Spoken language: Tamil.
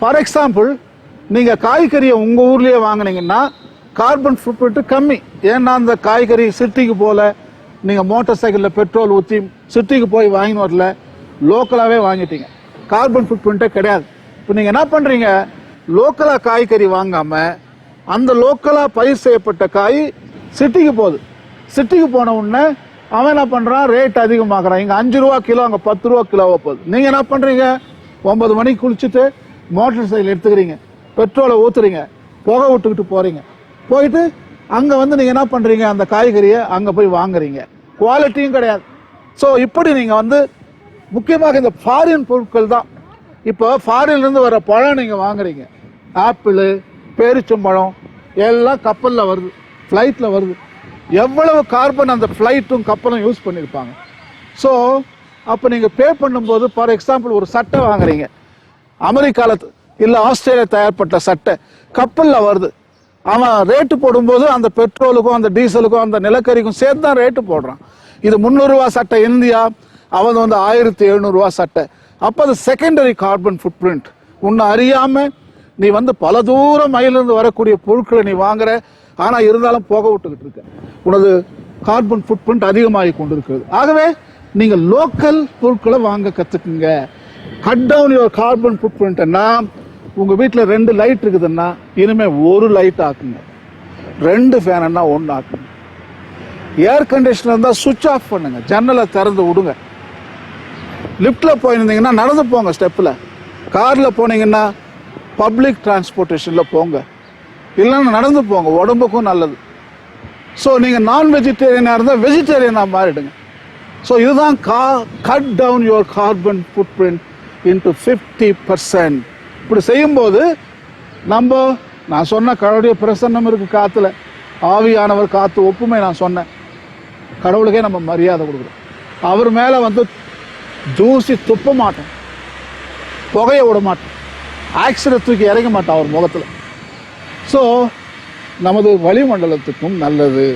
ஃபார் எக்ஸாம்பிள் நீங்கள் காய்கறியை உங்கள் ஊர்லேயே வாங்குனீங்கன்னா கார்பன் ஃபுட் கம்மி. ஏன்னா அந்த காய்கறி சிட்டிக்கு போல நீங்கள் மோட்டார் சைக்கிளில் பெட்ரோல் ஊற்றி சிட்டிக்கு போய் வாங்கின்னு வரல லோக்கலாகவே வாங்கிட்டீங்க. கார்பன் ஃபுட் பிரிண்ட்டே கிடையாது. இப்போ நீங்கள் என்ன பண்ணுறீங்க லோக்கலாக காய்கறி வாங்காமல் அந்த லோக்கலாக பயிர் செய்யப்பட்ட காய் சிட்டிக்கு போகுது. சிட்டிக்கு போன உடனே அவன் என்ன பண்ணுறான் ரேட் அதிகமாகறான் இங்கே அஞ்சு ரூபா கிலோ அங்கே பத்து ரூபா கிலோவாக போகுது. நீங்கள் என்ன பண்ணுறீங்க ஒன்பது மணிக்கு குளிச்சுட்டு மோட்டார் சைக்கிள் எடுத்துக்கிறீங்க பெட்ரோலை ஊற்றுறீங்க புகை விட்டுக்கிட்டு போகிறீங்க போயிட்டு அங்கே வந்து நீங்கள் என்ன பண்ணுறீங்க அந்த காய்கறியை அங்கே போய் வாங்குறீங்க. குவாலிட்டியும் கிடையாது. ஸோ இப்படி நீங்கள் வந்து முக்கியமாக இந்த ஃபாரின் பொருட்கள் தான். இப்போ ஃபாரின்லேருந்து வர பழம் நீங்கள் வாங்குறீங்க. ஆப்பிள் பேரிச்சம்பழம் எல்லாம் கப்பலில் வருது. ஃப்ளைட்டில் வருது. எவ்வளவு கார்பன் அந்த ஃப்ளைட்டும் கப்பலும் யூஸ் பண்ணியிருப்பாங்க. ஸோ அப்போ நீங்கள் பே பண்ணும்போது ஃபார் எக்ஸாம்பிள் ஒரு சட்டை வாங்குறீங்க. அமெரிக்காவில் இல்லை ஆஸ்திரேலியா தயார்பட்ட சட்டை கப்பலில் வருது. அவன் ரேட்டு போடும்போது அந்த பெட்ரோலுக்கும் அந்த டீசலுக்கும் அந்த நிலக்கரிக்கும் சேர்த்து தான் ரேட்டு போடுறான். இது முந்நூறுரூவா சட்டை இந்தியா அவன் வந்து ஆயிரத்தி எழுநூறுவா சட்டை. அப்போ அது செகண்டரி கார்பன் ஃபுட் பிரிண்ட் உன்னை அறியாமல் நீ வந்து பல தூரம் மயிலிருந்து வரக்கூடிய பொருட்களை நீ வாங்குற. ஆனால் இருந்தாலும் போக விட்டுக்கிட்டு இருக்க. உனது கார்பன் ஃபுட் பிரிண்ட் அதிகமாகி கொண்டிருக்கிறது. ஆகவே நீங்கள் லோக்கல் பொருட்களை வாங்க கற்றுக்குங்க கட் டவுன் யுவர் கார்பன் ஃபுட் பிரிண்ட்னா உங்கள் வீட்டில் ரெண்டு லைட் இருக்குதுன்னா இனிமேல் ஒரு லைட் ஆக்குங்க. ரெண்டு ஃபேனுன்னா ஒன்று ஆக்குங்க. ஏர் கண்டிஷனர் இருந்தால் சுவிட்ச் ஆஃப் பண்ணுங்க. ஜன்னலை திறந்து விடுங்க. லிஃப்ட்டில் போயிருந்தீங்கன்னா நடந்து போங்க ஸ்டெப்பில் காரில் போனீங்கன்னா பப்ளிக் டிரான்ஸ்போர்ட்டேஷனில் போங்க. இல்லைன்னா நடந்து போங்க. உடம்புக்கும் நல்லது. ஸோ நீங்கள் நான் வெஜிடேரியனாக இருந்தால் வெஜிடேரியனாக மாறிடுங்க. ஸோ இதுதான் கா cut down your carbon footprint into fifty percent இப்படி செய்யும்போது நம்ம நான் சொன்ன கடவுளுடைய பிரசன்னம் இருக்குது காற்றுல ஆவியானவர் காற்று ஒப்புமை நான் சொன்னேன். கடவுளுக்கே நம்ம மரியாதை கொடுக்குறோம். அவர் மேலே வந்து தூசி துப்ப மாட்டோம். புகைய விட மாட்டோம். ஆக்சிடென்ட் தூக்கி இறங்க மாட்டோம் அவர் முகத்தில். ஸோ நமது வளிமண்டலத்துக்கும் நல்லது.